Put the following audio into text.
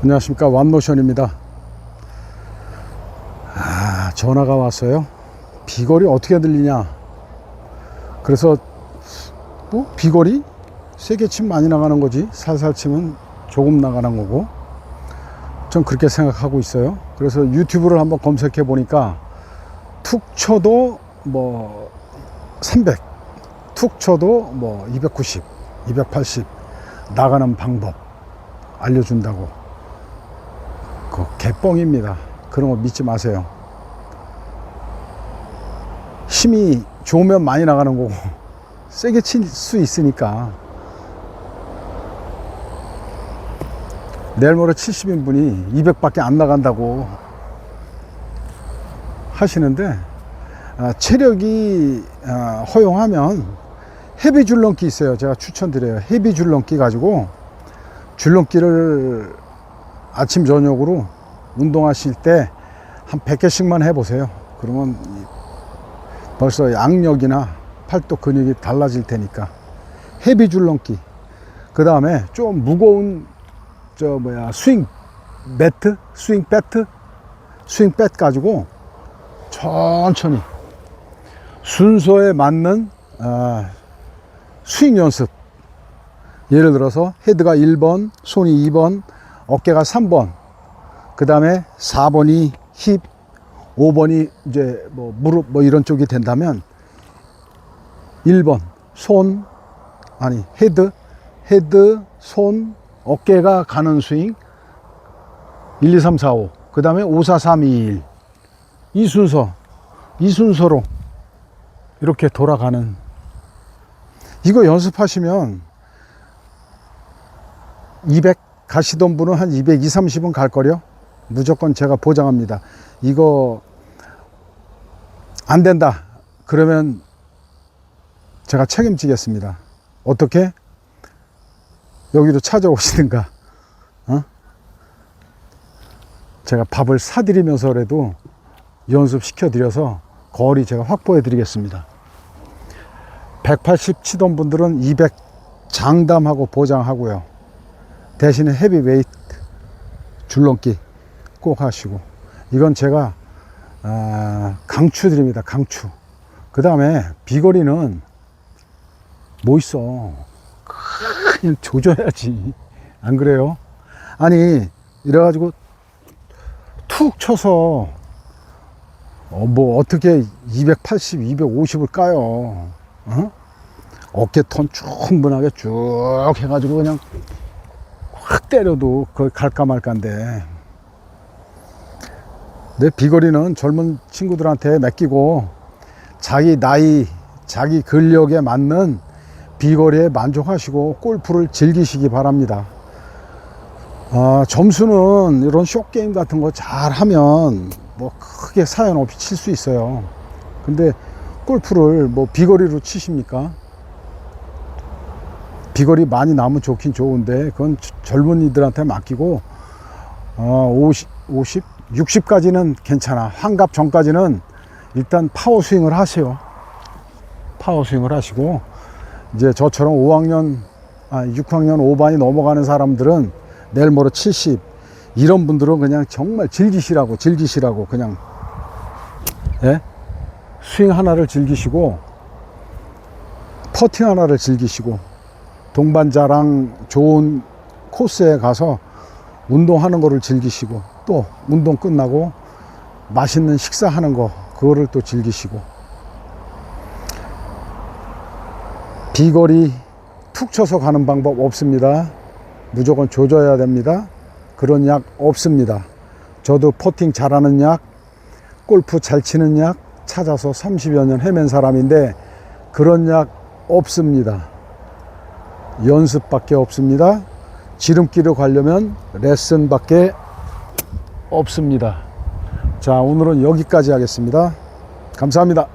안녕하십니까. 완노션입니다. 아 전화가 왔어요. 비거리 어떻게 들리냐. 그래서 뭐 비거리? 세게 치면 많이 나가는 거지. 살살 치면 조금 나가는 거고. 전 그렇게 생각하고 있어요. 그래서 유튜브를 한번 검색해 보니까 툭 쳐도 뭐 300, 툭 쳐도 뭐 290, 280 나가는 방법 알려준다고 그 개뻥입니다. 그런 거 믿지 마세요. 힘이 좋으면 많이 나가는 거고 세게 칠 수 있으니까 내일 모레 70인 분이 200밖에 안 나간다고 하시는데 아, 체력이 아, 허용하면 헤비 줄넘기 있어요. 제가 추천드려요. 헤비 줄넘기 가지고 줄넘기를 아침 저녁으로 운동하실 때 한 100개씩만 해보세요. 그러면 이- 벌써 양력이나 팔뚝 근육이 달라질 테니까 헤비 줄넘기. 그 다음에 좀 무거운 저 뭐야 스윙 매트, 스윙 배트, 스윙 배 가지고 천천히 순서에 맞는 아, 스윙 연습. 예를 들어서 헤드가 1번, 손이 2번, 어깨가 3번, 그 다음에 4번이 힙, 5번이 이제 뭐 무릎 뭐 이런 쪽이 된다면 1번 손 아니 헤드 헤드 손 어깨가 가는 스윙 1, 2, 3, 4, 5. 그 다음에 5, 4, 3, 2, 1. 이 순서, 이 순서로 이렇게 돌아가는. 이거 연습하시면 200 가시던 분은 한 200, 2, 30은 갈 거려. 무조건 제가 보장합니다. 이거 안 된다. 그러면 제가 책임지겠습니다. 어떻게? 여기로 찾아오시든가. 어? 제가 밥을 사드리면서라도 연습시켜 드려서 거리 제가 확보해 드리겠습니다. 180 치던 분들은 200 장담하고 보장하고요. 대신에 헤비 웨이트 줄넘기 꼭 하시고 이건 제가 아, 강추 드립니다. 강추. 그 다음에 비거리는 뭐 있어? 그냥 조져야지. 안 그래요? 아니, 이래 가지고 툭 쳐서 어, 뭐 어떻게 280, 250을 까요? 어? 어깨 턴 충분하게 쭉 해가지고 그냥 확 때려도 거기 갈까 말까인데 내 비거리는 젊은 친구들한테 맡기고 자기 나이, 자기 근력에 맞는 비거리에 만족하시고 골프를 즐기시기 바랍니다. 아, 점수는 이런 쇼게임 같은 거 잘 하면 뭐 크게 사연 없이 칠 수 있어요. 근데 골프를 뭐 비거리로 치십니까? 비거리 많이 나면 좋긴 좋은데 그건 젊은이들한테 맡기고 어, 50, 50, 60까지는 괜찮아. 환갑 전까지는 일단 파워 스윙을 하세요. 파워 스윙을 하시고 이제 저처럼 5학년, 아, 6학년 5반이 넘어가는 사람들은 내일 모레 70 이런 분들은 그냥 정말 즐기시라고 즐기시라고 그냥 예? 스윙 하나를 즐기시고 퍼팅 하나를 즐기시고 동반자랑 좋은 코스에 가서 운동하는 거를 즐기시고 또 운동 끝나고 맛있는 식사하는 거 그거를 또 즐기시고 비거리 툭 쳐서 가는 방법 없습니다. 무조건 조져야 됩니다. 그런 약 없습니다. 저도 퍼팅 잘하는 약, 골프 잘 치는 약 찾아서 30여 년 헤맨 사람인데 그런 약 없습니다. 연습밖에 없습니다. 지름길을 가려면 레슨밖에 없습니다. 자, 오늘은 여기까지 하겠습니다. 감사합니다.